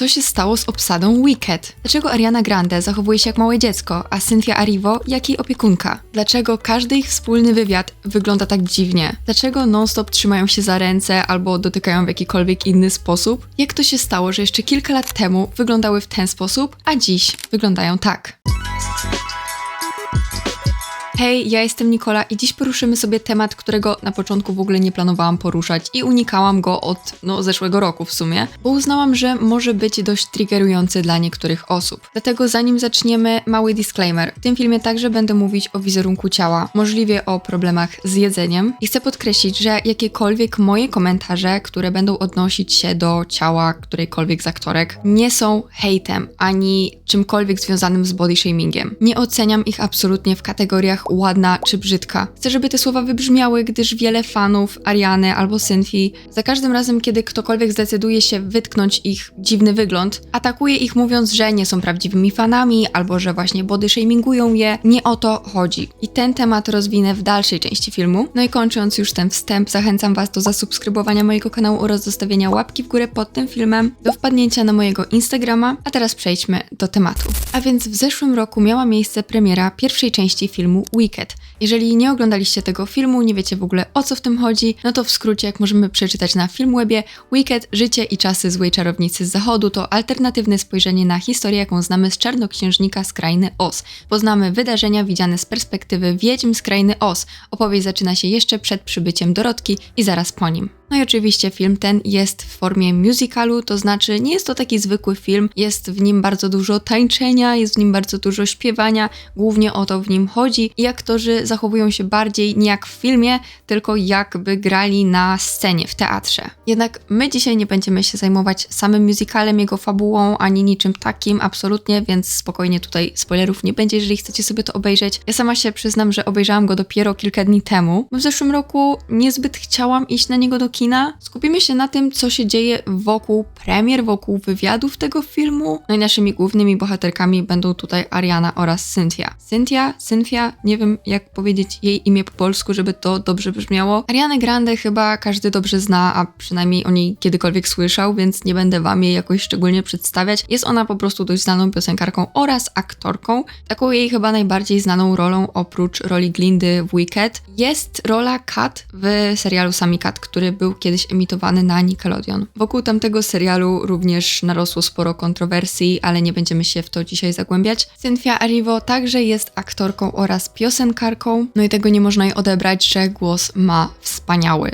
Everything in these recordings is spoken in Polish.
co się stało z obsadą Wicked? Dlaczego Ariana Grande zachowuje się jak małe dziecko, a Cynthia Arivo jak jej opiekunka? Dlaczego każdy ich wspólny wywiad wygląda tak dziwnie? Dlaczego non-stop trzymają się za ręce albo dotykają w jakikolwiek inny sposób? Jak to się stało, że jeszcze kilka lat temu wyglądały w ten sposób, a dziś wyglądają tak? Hej, ja jestem Nikola i dziś poruszymy sobie temat, którego na początku w ogóle nie planowałam poruszać i unikałam go od no, zeszłego roku w sumie, bo uznałam, że może być dość triggerujący dla niektórych osób. Dlatego zanim zaczniemy, mały disclaimer. W tym filmie także będę mówić o wizerunku ciała, możliwie o problemach z jedzeniem i chcę podkreślić, że jakiekolwiek moje komentarze, które będą odnosić się do ciała którejkolwiek z aktorek, nie są hejtem ani czymkolwiek związanym z body shamingiem. Nie oceniam ich absolutnie w kategoriach ładna czy brzydka. Chcę, żeby te słowa wybrzmiały, gdyż wiele fanów Ariany albo Cynthii za każdym razem, kiedy ktokolwiek zdecyduje się wytknąć ich dziwny wygląd, atakuje ich mówiąc, że nie są prawdziwymi fanami albo że właśnie body shamingują je. Nie o to chodzi. I ten temat rozwinę w dalszej części filmu. No i kończąc już ten wstęp, zachęcam Was do zasubskrybowania mojego kanału oraz zostawienia łapki w górę pod tym filmem, do wpadnięcia na mojego Instagrama, a teraz przejdźmy do tematu. A więc w zeszłym roku miała miejsce premiera pierwszej części filmu Wicked. Jeżeli nie oglądaliście tego filmu, nie wiecie w ogóle o co w tym chodzi, no to w skrócie, jak możemy przeczytać na Filmwebie, Wicked, życie i czasy złej czarownicy z zachodu to alternatywne spojrzenie na historię, jaką znamy z czarnoksiężnika z krainy Oz. Poznamy wydarzenia widziane z perspektywy wiedźm z krainy Oz. Opowieść zaczyna się jeszcze przed przybyciem Dorotki i zaraz po nim. No i oczywiście film ten jest w formie musicalu, to znaczy nie jest to taki zwykły film, jest w nim bardzo dużo tańczenia, jest w nim bardzo dużo śpiewania, głównie o to w nim chodzi i aktorzy zachowują się bardziej nie jak w filmie, tylko jakby grali na scenie, w teatrze. Jednak my dzisiaj nie będziemy się zajmować samym musicalem, jego fabułą, ani niczym takim, absolutnie, więc spokojnie tutaj spoilerów nie będzie, jeżeli chcecie sobie to obejrzeć. Ja sama się przyznam, że obejrzałam go dopiero kilka dni temu. W zeszłym roku niezbyt chciałam iść na niego do kina. Skupimy się na tym, co się dzieje wokół premier, wokół wywiadów tego filmu. No i naszymi głównymi bohaterkami będą tutaj Ariana oraz Cynthia. Cynthia, Cynthia, nie wiem jak powiedzieć jej imię po polsku, żeby to dobrze brzmiało. Arianę Grande chyba każdy dobrze zna, a przynajmniej o niej kiedykolwiek słyszał, więc nie będę wam jej jakoś szczególnie przedstawiać. Jest ona po prostu dość znaną piosenkarką oraz aktorką. Taką jej chyba najbardziej znaną rolą oprócz roli Glindy w Wicked jest rola Kat w serialu Sami Kat, który był kiedyś emitowany na Nickelodeon. Wokół tamtego serialu również narosło sporo kontrowersji, ale nie będziemy się w to dzisiaj zagłębiać. Cynthia Erivo także jest aktorką oraz piosenkarką, no i tego nie można jej odebrać, że głos ma wspaniały.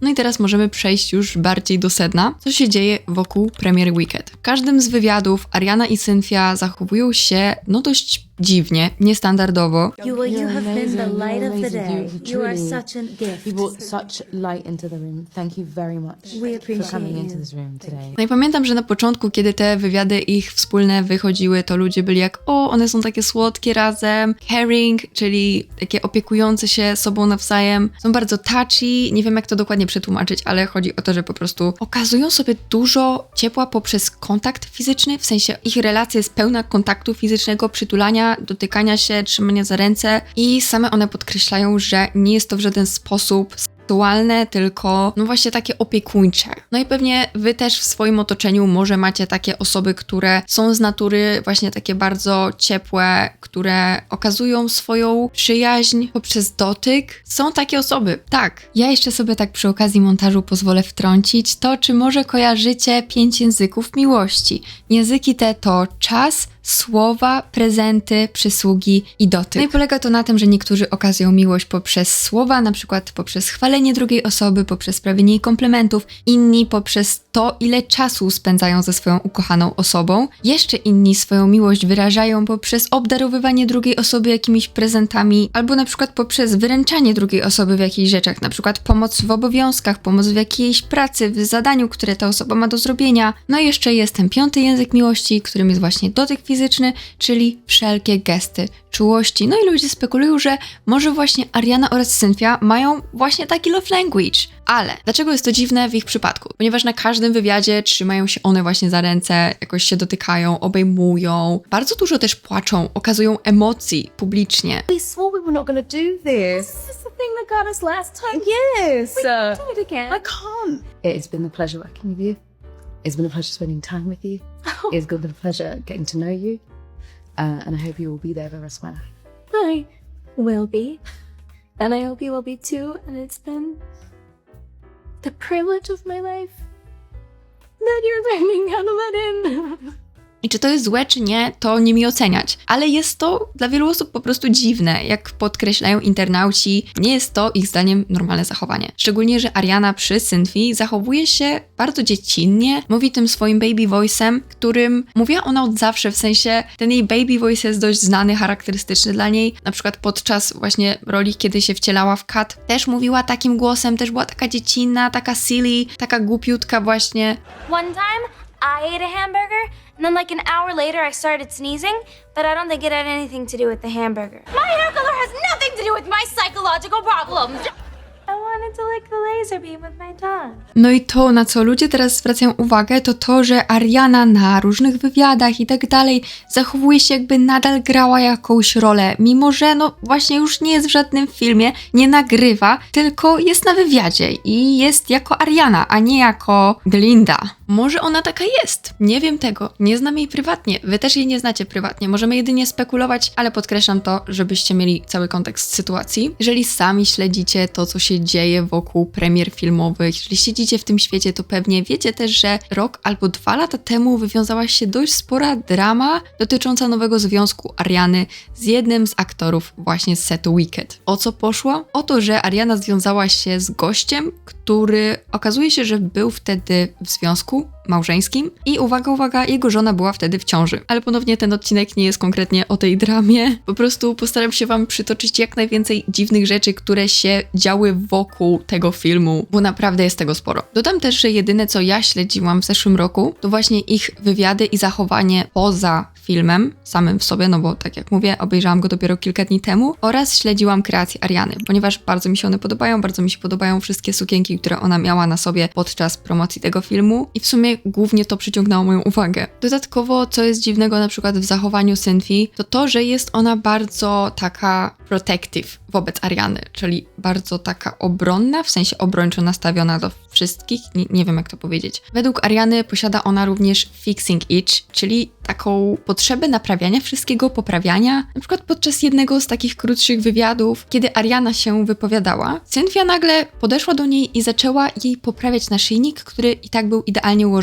No i teraz możemy przejść już bardziej do sedna, co się dzieje wokół premier Wicked. W każdym z wywiadów Ariana i Cynthia zachowują się no dość dziwnie, niestandardowo. You, well, you have been the light of the day. You are such a gift. You brought such light into the room. Thank you very much We for appreciate coming into you. this room today. No i pamiętam, że na początku, kiedy te wywiady ich wspólne wychodziły, to ludzie byli jak, o, one są takie słodkie razem, caring, czyli takie opiekujące się sobą nawzajem, są bardzo touchy, nie wiem jak to dokładnie przetłumaczyć, ale chodzi o to, że po prostu okazują sobie dużo ciepła poprzez kontakt fizyczny, w sensie ich relacja jest pełna kontaktu fizycznego, przytulania, dotykania się, trzymania za ręce i same one podkreślają, że nie jest to w żaden sposób seksualne, tylko no właśnie takie opiekuńcze. No i pewnie wy też w swoim otoczeniu może macie takie osoby, które są z natury właśnie takie bardzo ciepłe, które okazują swoją przyjaźń poprzez dotyk. Są takie osoby, tak. Ja jeszcze sobie tak przy okazji montażu pozwolę wtrącić to, czy może kojarzycie pięć języków miłości. Języki te to czas, słowa, prezenty, przysługi i dotyk. No i polega to na tym, że niektórzy okazują miłość poprzez słowa, na przykład poprzez chwalenie drugiej osoby, poprzez sprawienie jej komplementów, inni poprzez to, ile czasu spędzają ze swoją ukochaną osobą. Jeszcze inni swoją miłość wyrażają poprzez obdarowywanie drugiej osoby jakimiś prezentami, albo na przykład poprzez wyręczanie drugiej osoby w jakichś rzeczach, na przykład pomoc w obowiązkach, pomoc w jakiejś pracy, w zadaniu, które ta osoba ma do zrobienia. No i jeszcze jest ten piąty język miłości, którym jest właśnie dotyk fizyczny, czyli wszelkie gesty czułości. No i ludzie spekulują, że może właśnie Ariana oraz Cynthia mają właśnie taki love language. Ale dlaczego jest to dziwne w ich przypadku? Ponieważ na każdym wywiadzie trzymają się one właśnie za ręce, jakoś się dotykają, obejmują, bardzo dużo też płaczą, okazują emocji publicznie. We swore we were not going to do this. This is the thing that got us last time. Yes. do it again. I can't. It has been a pleasure working with you. It's been a pleasure spending time with you. It's been a pleasure getting to know you. Uh, and I hope you will be there for us when I will be. And I hope you will be too. And it's been the privilege of my life that you're learning how to let in. I czy to jest złe, czy nie, to nie mi oceniać. Ale jest to dla wielu osób po prostu dziwne. Jak podkreślają internauci, nie jest to ich zdaniem normalne zachowanie. Szczególnie, że Ariana przy Cynthii zachowuje się bardzo dziecinnie, mówi tym swoim baby voice'em, którym mówiła ona od zawsze, w sensie ten jej baby voice jest dość znany, charakterystyczny dla niej. Na przykład podczas właśnie roli, kiedy się wcielała w Kat, też mówiła takim głosem, też była taka dziecinna, taka silly, taka głupiutka właśnie. One time, I ate a hamburger, and then like an hour later, I started sneezing, but I don't think it had anything to do with the hamburger. My hair color has nothing to do with my psychological problems. I wanted to lick the laser beam with my tongue. No i to, na co ludzie teraz zwracają uwagę, to to, że Ariana na różnych wywiadach i tak dalej zachowuje się jakby nadal grała jakąś rolę, mimo że no właśnie już nie jest w żadnym filmie, nie nagrywa, tylko jest na wywiadzie i jest jako Ariana, a nie jako Glinda. Może ona taka jest, nie wiem tego, nie znam jej prywatnie, wy też jej nie znacie prywatnie, możemy jedynie spekulować, ale podkreślam to, żebyście mieli cały kontekst sytuacji. Jeżeli sami śledzicie to, co się dzieje wokół premier filmowych, jeżeli siedzicie w tym świecie, to pewnie wiecie też, że rok albo dwa lata temu wywiązała się dość spora drama dotycząca nowego związku Ariany z jednym z aktorów właśnie z setu Wicked. O co poszło? O to, że Ariana związała się z gościem, który okazuje się, że był wtedy w związku Tchau! Małżeńskim i uwaga, uwaga, jego żona była wtedy w ciąży. Ale ponownie ten odcinek nie jest konkretnie o tej dramie. Po prostu postaram się wam przytoczyć jak najwięcej dziwnych rzeczy, które się działy wokół tego filmu, bo naprawdę jest tego sporo. Dodam też, że jedyne co ja śledziłam w zeszłym roku, to właśnie ich wywiady i zachowanie poza filmem samym w sobie, no bo tak jak mówię, obejrzałam go dopiero kilka dni temu oraz śledziłam kreacje Ariany, ponieważ bardzo mi się one podobają, bardzo mi się podobają wszystkie sukienki, które ona miała na sobie podczas promocji tego filmu i w sumie głównie to przyciągnęło moją uwagę. Dodatkowo, co jest dziwnego na przykład w zachowaniu Cynthii, to to, że jest ona bardzo taka protective wobec Ariany, czyli bardzo taka obronna, w sensie obrończo nastawiona do wszystkich, nie, nie wiem jak to powiedzieć. Według Ariany posiada ona również fixing itch, czyli taką potrzebę naprawiania wszystkiego, poprawiania. Na przykład podczas jednego z takich krótszych wywiadów, kiedy Ariana się wypowiadała, Cynthia nagle podeszła do niej i zaczęła jej poprawiać naszyjnik, który i tak był idealnie ułożony.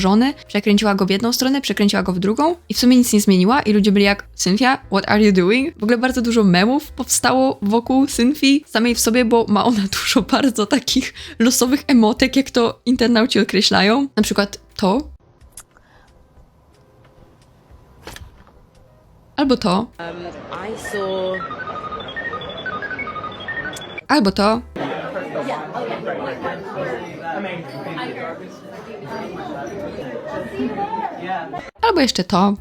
Przekręciła go w jedną stronę, przekręciła go w drugą i w sumie nic nie zmieniła i ludzie byli jak Cynthia, what are you doing? W ogóle bardzo dużo memów powstało wokół Cynthii samej w sobie, bo ma ona dużo bardzo takich losowych emotek, jak to internauci określają. Na przykład to. Albo to. Saw Albo to. Albo jeszcze to.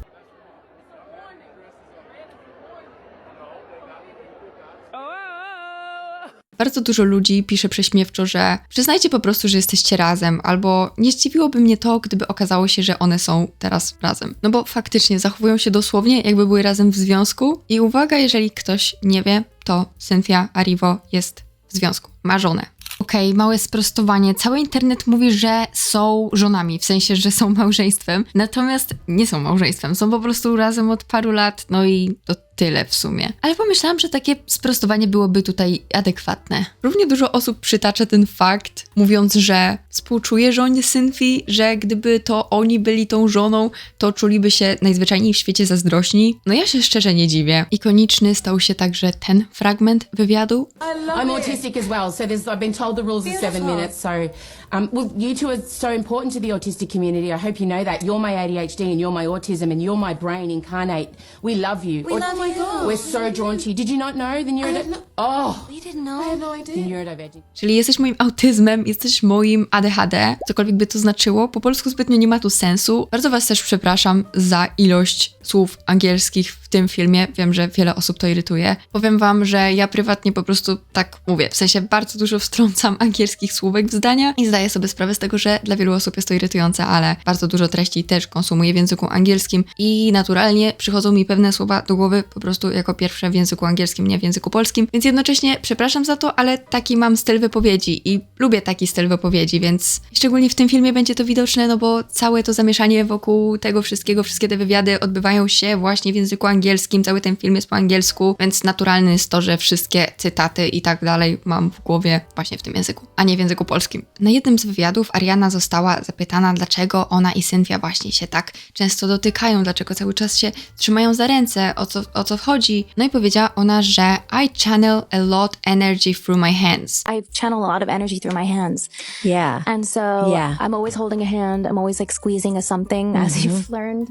Bardzo dużo ludzi pisze prześmiewczo, że przyznajcie po prostu, że jesteście razem, albo nie zdziwiłoby mnie to, gdyby okazało się, że one są teraz razem. No bo faktycznie zachowują się dosłownie, jakby były razem w związku. I uwaga, jeżeli ktoś nie wie, to Cynthia Arivo jest w związku, ma żonę. Okej, małe sprostowanie. Cały internet mówi, że są żonami, w sensie, że są małżeństwem, natomiast nie są małżeństwem, są po prostu razem od paru lat, no i to tyle w sumie. Ale pomyślałam, że takie sprostowanie byłoby tutaj adekwatne. Równie dużo osób przytacza ten fakt, mówiąc, że współczuje żonie Cynthii, że gdyby to oni byli tą żoną, to czuliby się najzwyczajniej w świecie zazdrośni. No ja się szczerze nie dziwię. Ikoniczny stał się także ten fragment wywiadu, I'm autistic as well, so there's I've been told the rules are seven minutes. So, um, well, you two are so important to the autistic community. I hope you know that. You're my ADHD and you're my autism and you're my brain incarnate. We love you. We love you my god. We're so drawn to you. Did you not know the neurodivergent? Oh, You didn't know? the neurodivergent. Czyli jesteś moim autyzmem, jesteś moim ADHD, cokolwiek by to znaczyło. Po polsku zbytnio nie ma tu sensu. Bardzo Was też przepraszam za ilość słów angielskich w tym filmie. Wiem, że wiele osób to irytuje. Powiem Wam, że ja prywatnie po prostu tak mówię. W sensie bardzo dużo wtrącam angielskich słówek w zdania i zdaję sobie sprawę z tego, że dla wielu osób jest to irytujące, ale bardzo dużo treści też konsumuję w języku angielskim i naturalnie przychodzą mi pewne słowa do głowy po prostu jako pierwsze w języku angielskim, nie w języku polskim. Więc jednocześnie przepraszam za to, ale taki mam styl wypowiedzi i lubię taki styl wypowiedzi, więc szczególnie w tym filmie będzie to widoczne, no bo całe to zamieszanie wokół tego wszystkiego, wszystkie te wywiady odbywają się właśnie w języku angielskim, cały ten film jest po angielsku, więc naturalne jest to, że wszystkie cytaty i tak dalej mam w głowie właśnie w tym języku, a nie w języku polskim. Na jednym z wywiadów Ariana została zapytana, dlaczego ona i Cynthia właśnie się tak często dotykają, dlaczego cały czas się trzymają za ręce, o co, o co chodzi. No i powiedziała ona, że I channel a lot energy through my hands. I channel a lot of energy through my hands. Yeah. And so Yeah. I'm always holding a hand. I'm always like squeezing a something, as you've learned.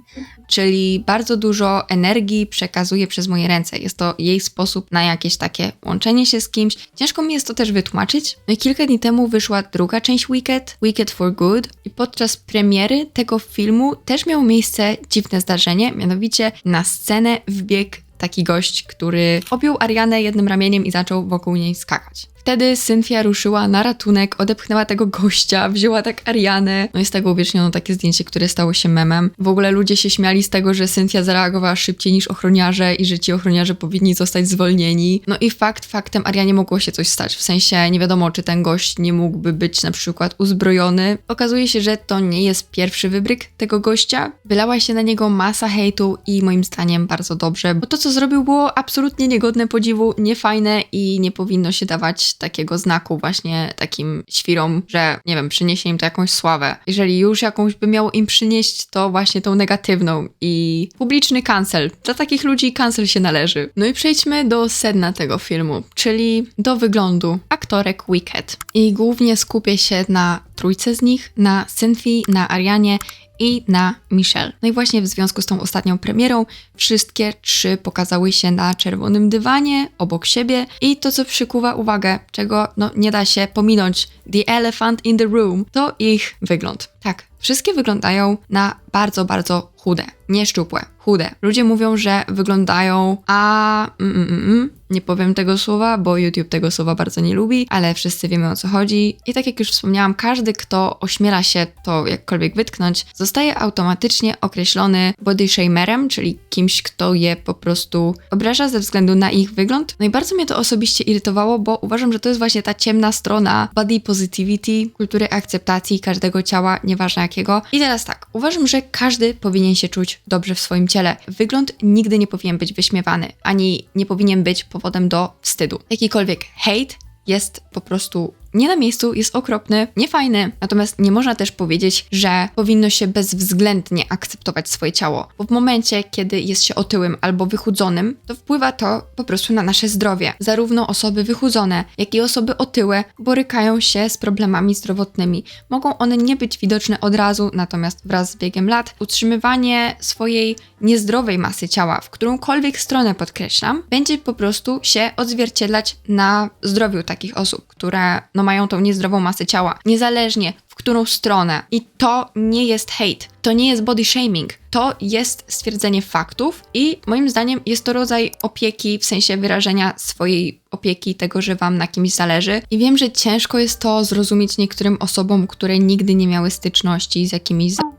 czyli bardzo dużo energii przekazuje przez moje ręce. Jest to jej sposób na jakieś takie łączenie się z kimś. Ciężko mi jest to też wytłumaczyć. No i kilka dni temu wyszła druga część Wicked, Wicked for Good i podczas premiery tego filmu też miało miejsce dziwne zdarzenie, mianowicie na scenę wbiegł taki gość, który objął Arianę jednym ramieniem i zaczął wokół niej skakać. Wtedy Cynthia ruszyła na ratunek, odepchnęła tego gościa, wzięła tak Arianę. No i z tego uwieczniono takie zdjęcie, które stało się memem. W ogóle ludzie się śmiali z tego, że Cynthia zareagowała szybciej niż ochroniarze i że ci ochroniarze powinni zostać zwolnieni. No i fakt faktem Arianie mogło się coś stać. W sensie nie wiadomo, czy ten gość nie mógłby być na przykład uzbrojony. Okazuje się, że to nie jest pierwszy wybryk tego gościa. Wylała się na niego masa hejtu i moim zdaniem bardzo dobrze, bo to, co zrobił, było absolutnie niegodne podziwu, niefajne i nie powinno się dawać takiego znaku właśnie takim świrom, że nie wiem, przyniesie im to jakąś sławę. Jeżeli już jakąś by miało im przynieść, to właśnie tą negatywną i publiczny cancel. Dla takich ludzi cancel się należy. No i przejdźmy do sedna tego filmu, czyli do wyglądu aktorek Wicked. I głównie skupię się na trójce z nich, na Cynthii, na Arianie i na Michelle. No i właśnie w związku z tą ostatnią premierą wszystkie trzy pokazały się na czerwonym dywanie obok siebie i to, co przykuwa uwagę, czego no, nie da się pominąć, the elephant in the room, to ich wygląd. Tak, wszystkie wyglądają na bardzo, bardzo chude, nie szczupłe, chude. Ludzie mówią, że wyglądają a mm, mm, mm, nie powiem tego słowa, bo YouTube tego słowa bardzo nie lubi, ale wszyscy wiemy o co chodzi. I tak jak już wspomniałam, każdy, kto ośmiela się to jakkolwiek wytknąć, zostaje automatycznie określony body shamerem, czyli kimś, kto je po prostu obraża ze względu na ich wygląd. No i bardzo mnie to osobiście irytowało, bo uważam, że to jest właśnie ta ciemna strona body positivity, kultury akceptacji każdego ciała, nieważne jakiego. I teraz tak, uważam, że każdy powinien się czuć dobrze w swoim ciele. Wygląd nigdy nie powinien być wyśmiewany, ani nie powinien być powodem do wstydu. Jakikolwiek hejt jest po prostu nie na miejscu, jest okropny, niefajny. Natomiast nie można też powiedzieć, że powinno się bezwzględnie akceptować swoje ciało, bo w momencie, kiedy jest się otyłym albo wychudzonym, to wpływa to po prostu na nasze zdrowie. Zarówno osoby wychudzone, jak i osoby otyłe borykają się z problemami zdrowotnymi. Mogą one nie być widoczne od razu, natomiast wraz z biegiem lat utrzymywanie swojej niezdrowej masy ciała, w którąkolwiek stronę podkreślam, będzie po prostu się odzwierciedlać na zdrowiu takich osób, które no, mają tą niezdrową masę ciała, niezależnie którą stronę. I to nie jest hate, to nie jest body shaming, to jest stwierdzenie faktów i moim zdaniem jest to rodzaj opieki, w sensie wyrażenia swojej opieki, tego, że wam na kimś zależy. I wiem, że ciężko jest to zrozumieć niektórym osobom, które nigdy nie miały styczności z jakimiś zachowania,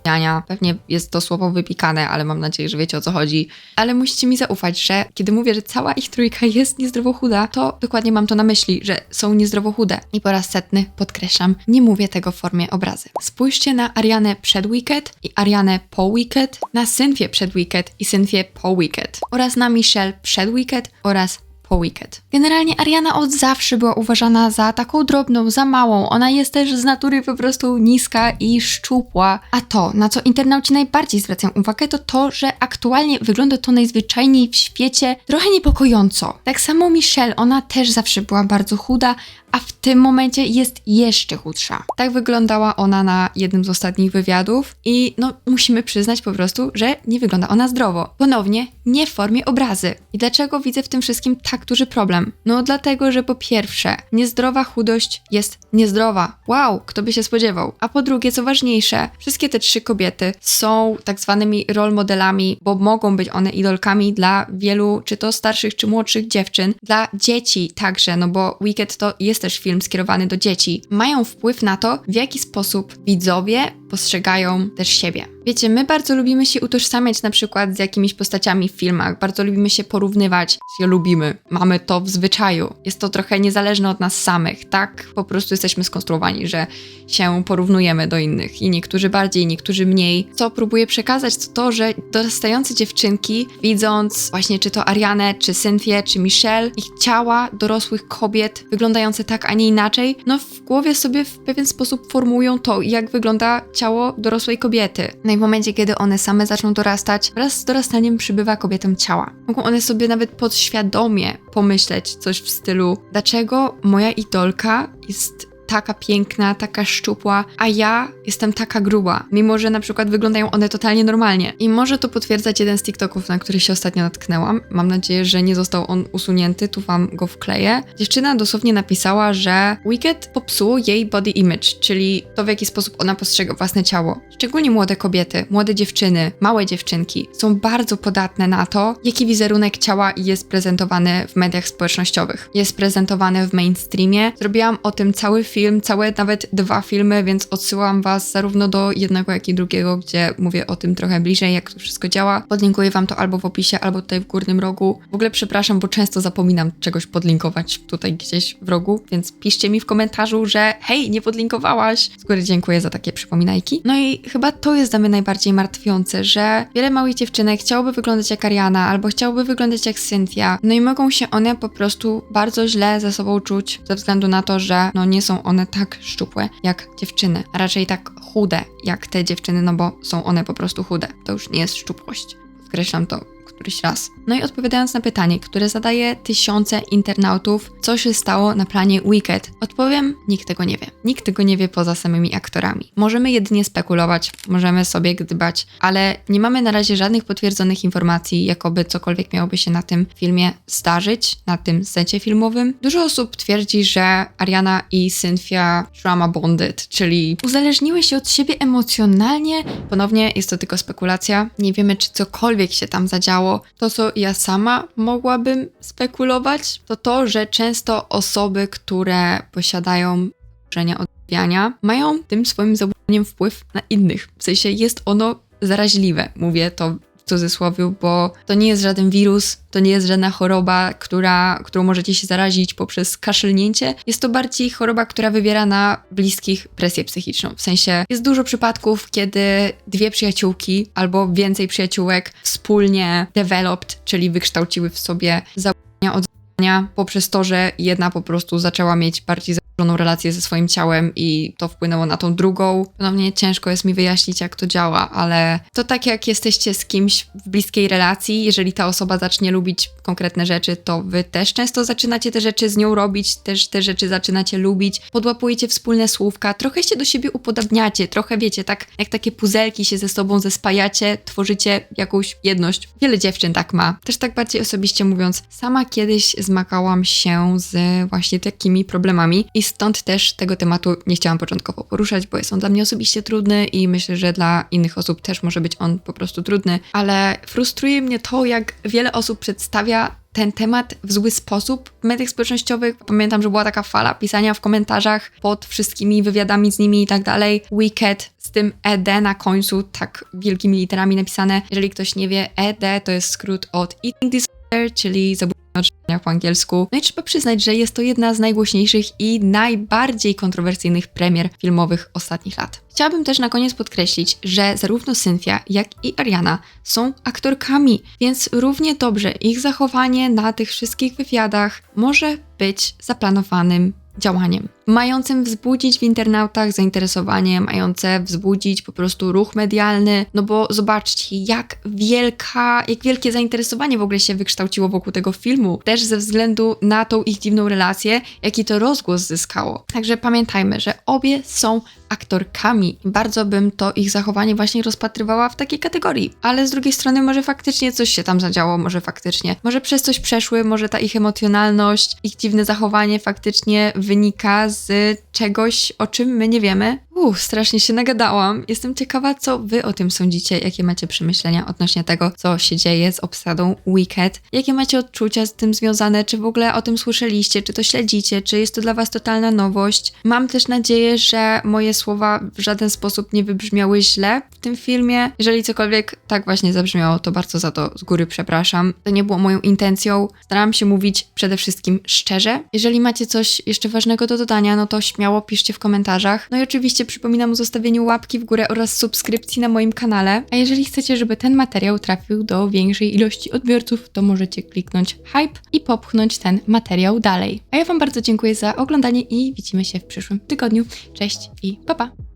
odmiania. Pewnie jest to słowo wypikane, ale mam nadzieję, że wiecie o co chodzi. Ale musicie mi zaufać, że kiedy mówię, że cała ich trójka jest niezdrowo chuda, to dokładnie mam to na myśli, że są niezdrowo chude. I po raz setny podkreślam, nie mówię tego w formie obrazy. Spójrzcie na Arianę przed Wicked i Arianę po Wicked, na Cynthię przed Wicked i Cynthię po Wicked oraz na Michelle przed Wicked oraz po Wicked. Generalnie Ariana od zawsze była uważana za taką drobną, za małą. Ona jest też z natury po prostu niska i szczupła. A to, na co internauci najbardziej zwracają uwagę, to to, że aktualnie wygląda to najzwyczajniej w świecie trochę niepokojąco. Tak samo Michelle, ona też zawsze była bardzo chuda, a w tym momencie jest jeszcze chudsza. Tak wyglądała ona na jednym z ostatnich wywiadów i no musimy przyznać po prostu, że nie wygląda ona zdrowo. Ponownie, nie w formie obrazy. I dlaczego widzę w tym wszystkim tak duży problem? No dlatego, że po pierwsze, niezdrowa chudość jest niezdrowa. Wow, kto by się spodziewał? A po drugie, co ważniejsze, wszystkie te trzy kobiety są tak zwanymi role modelami, bo mogą być one idolkami dla wielu, czy to starszych, czy młodszych dziewczyn, dla dzieci także, no bo Wicked to jest też film skierowany do dzieci. Mają wpływ na to, w jaki sposób widzowie postrzegają też siebie. Wiecie, my bardzo lubimy się utożsamiać na przykład z jakimiś postaciami w filmach, bardzo lubimy się porównywać, się lubimy, mamy to w zwyczaju. Jest to trochę niezależne od nas samych, tak po prostu jesteśmy skonstruowani, że się porównujemy do innych i niektórzy bardziej, niektórzy mniej. Co próbuję przekazać, to to, że dorastające dziewczynki, widząc właśnie czy to Arianę, czy Cynthię, czy Michelle, ich ciała dorosłych kobiet wyglądające tak, a nie inaczej, no w głowie sobie w pewien sposób formują to, jak wygląda ciało dorosłej kobiety. No i w momencie, kiedy one same zaczną dorastać, wraz z dorastaniem przybywa kobietom ciała. Mogą one sobie nawet podświadomie pomyśleć coś w stylu, dlaczego moja idolka jest taka piękna, taka szczupła, a ja jestem taka gruba, mimo że na przykład wyglądają one totalnie normalnie. I może to potwierdzać jeden z TikToków, na który się ostatnio natknęłam. Mam nadzieję, że nie został on usunięty, tu wam go wkleję. Dziewczyna dosłownie napisała, że Wicked popsuło jej body image, czyli to w jaki sposób ona postrzega własne ciało. Szczególnie młode kobiety, młode dziewczyny, małe dziewczynki są bardzo podatne na to, jaki wizerunek ciała jest prezentowany w mediach społecznościowych. Jest prezentowany w mainstreamie. Zrobiłam o tym cały film, całe nawet dwa filmy, więc odsyłam was zarówno do jednego, jak i drugiego, gdzie mówię o tym trochę bliżej, jak to wszystko działa. Podlinkuję wam to albo w opisie, albo tutaj w górnym rogu. W ogóle przepraszam, bo często zapominam czegoś podlinkować tutaj gdzieś w rogu, więc piszcie mi w komentarzu, że hej, nie podlinkowałaś. Z góry dziękuję za takie przypominajki. No i chyba to jest dla mnie najbardziej martwiące, że wiele małych dziewczynek chciałoby wyglądać jak Ariana, albo chciałoby wyglądać jak Cynthia, no i mogą się one po prostu bardzo źle ze sobą czuć, ze względu na to, że no nie są one tak szczupłe jak dziewczyny, a raczej tak chude jak te dziewczyny, no bo są one po prostu chude. To już nie jest szczupłość. Podkreślam to któryś raz. No i odpowiadając na pytanie, które zadaje tysiące internautów, co się stało na planie Wicked, odpowiem, nikt tego nie wie. Nikt tego nie wie poza samymi aktorami. Możemy jedynie spekulować, możemy sobie gdybać, ale nie mamy na razie żadnych potwierdzonych informacji, jakoby cokolwiek miałoby się na tym filmie zdarzyć, na tym secie filmowym. Dużo osób twierdzi, że Ariana i Cynthia drama bonded, czyli uzależniły się od siebie emocjonalnie. Ponownie jest to tylko spekulacja. Nie wiemy, czy cokolwiek się tam zadziało. To, co ja sama mogłabym spekulować, to to, że często osoby, które posiadają zaburzenia odżywiania, mają tym swoim zaburzeniem wpływ na innych. W sensie jest ono zaraźliwe. Mówię to cudzysłowie, bo to nie jest żaden wirus, to nie jest żadna choroba, która, którą możecie się zarazić poprzez kaszlnięcie. Jest to bardziej choroba, która wywiera na bliskich presję psychiczną. W sensie jest dużo przypadków, kiedy dwie przyjaciółki albo więcej przyjaciółek wspólnie developed, czyli wykształciły w sobie zaburzenia odżywiania poprzez to, że jedna po prostu zaczęła mieć bardziej zaburzoną relację ze swoim ciałem i to wpłynęło na tą drugą. Ponownie ciężko jest mi wyjaśnić, jak to działa, ale to tak jak jesteście z kimś w bliskiej relacji, jeżeli ta osoba zacznie lubić konkretne rzeczy, to wy też często zaczynacie te rzeczy z nią robić, też te rzeczy zaczynacie lubić, podłapujecie wspólne słówka, trochę się do siebie upodabniacie, trochę wiecie, tak jak takie puzelki się ze sobą zespajacie, tworzycie jakąś jedność. Wiele dziewczyn tak ma. Też tak bardziej osobiście mówiąc, sama kiedyś zmagałam się z właśnie takimi problemami i stąd też tego tematu nie chciałam początkowo poruszać, bo jest on dla mnie osobiście trudny i myślę, że dla innych osób też może być on po prostu trudny, ale frustruje mnie to, jak wiele osób przedstawia ten temat w zły sposób w mediach społecznościowych. Pamiętam, że była taka fala pisania w komentarzach pod wszystkimi wywiadami z nimi i tak dalej. Wicked z tym ED na końcu, tak wielkimi literami napisane. Jeżeli ktoś nie wie, ED to jest skrót od Eating Disorder, czyli zaburzenie po angielsku. No i trzeba przyznać, że jest to jedna z najgłośniejszych i najbardziej kontrowersyjnych premier filmowych ostatnich lat. Chciałabym też na koniec podkreślić, że zarówno Cynthia, jak i Ariana są aktorkami, więc równie dobrze ich zachowanie na tych wszystkich wywiadach może być zaplanowanym działaniem, mającym wzbudzić w internautach zainteresowanie, mające wzbudzić po prostu ruch medialny, no bo zobaczcie, jak wielka, jak wielkie zainteresowanie w ogóle się wykształciło wokół tego filmu, też ze względu na tą ich dziwną relację, jaki to rozgłos zyskało. Także pamiętajmy, że obie są aktorkami. Bardzo bym to ich zachowanie właśnie rozpatrywała w takiej kategorii. Ale z drugiej strony może faktycznie coś się tam zadziało, może faktycznie. Może przez coś przeszły, może ta ich emocjonalność, ich dziwne zachowanie faktycznie wynika z czegoś, o czym my nie wiemy. Uff, strasznie się nagadałam. Jestem ciekawa, co wy o tym sądzicie, jakie macie przemyślenia odnośnie tego, co się dzieje z obsadą Wicked, jakie macie odczucia z tym związane, czy w ogóle o tym słyszeliście, czy to śledzicie, czy jest to dla was totalna nowość. Mam też nadzieję, że moje słowa w żaden sposób nie wybrzmiały źle w tym filmie. Jeżeli cokolwiek tak właśnie zabrzmiało, to bardzo za to z góry przepraszam. To nie było moją intencją. Starałam się mówić przede wszystkim szczerze. Jeżeli macie coś jeszcze ważnego do dodania, no to śmiało piszcie w komentarzach. No i oczywiście przypominam o zostawieniu łapki w górę oraz subskrypcji na moim kanale. A jeżeli chcecie, żeby ten materiał trafił do większej ilości odbiorców, to możecie kliknąć hype i popchnąć ten materiał dalej. A ja Wam bardzo dziękuję za oglądanie i widzimy się w przyszłym tygodniu. Cześć i pa pa!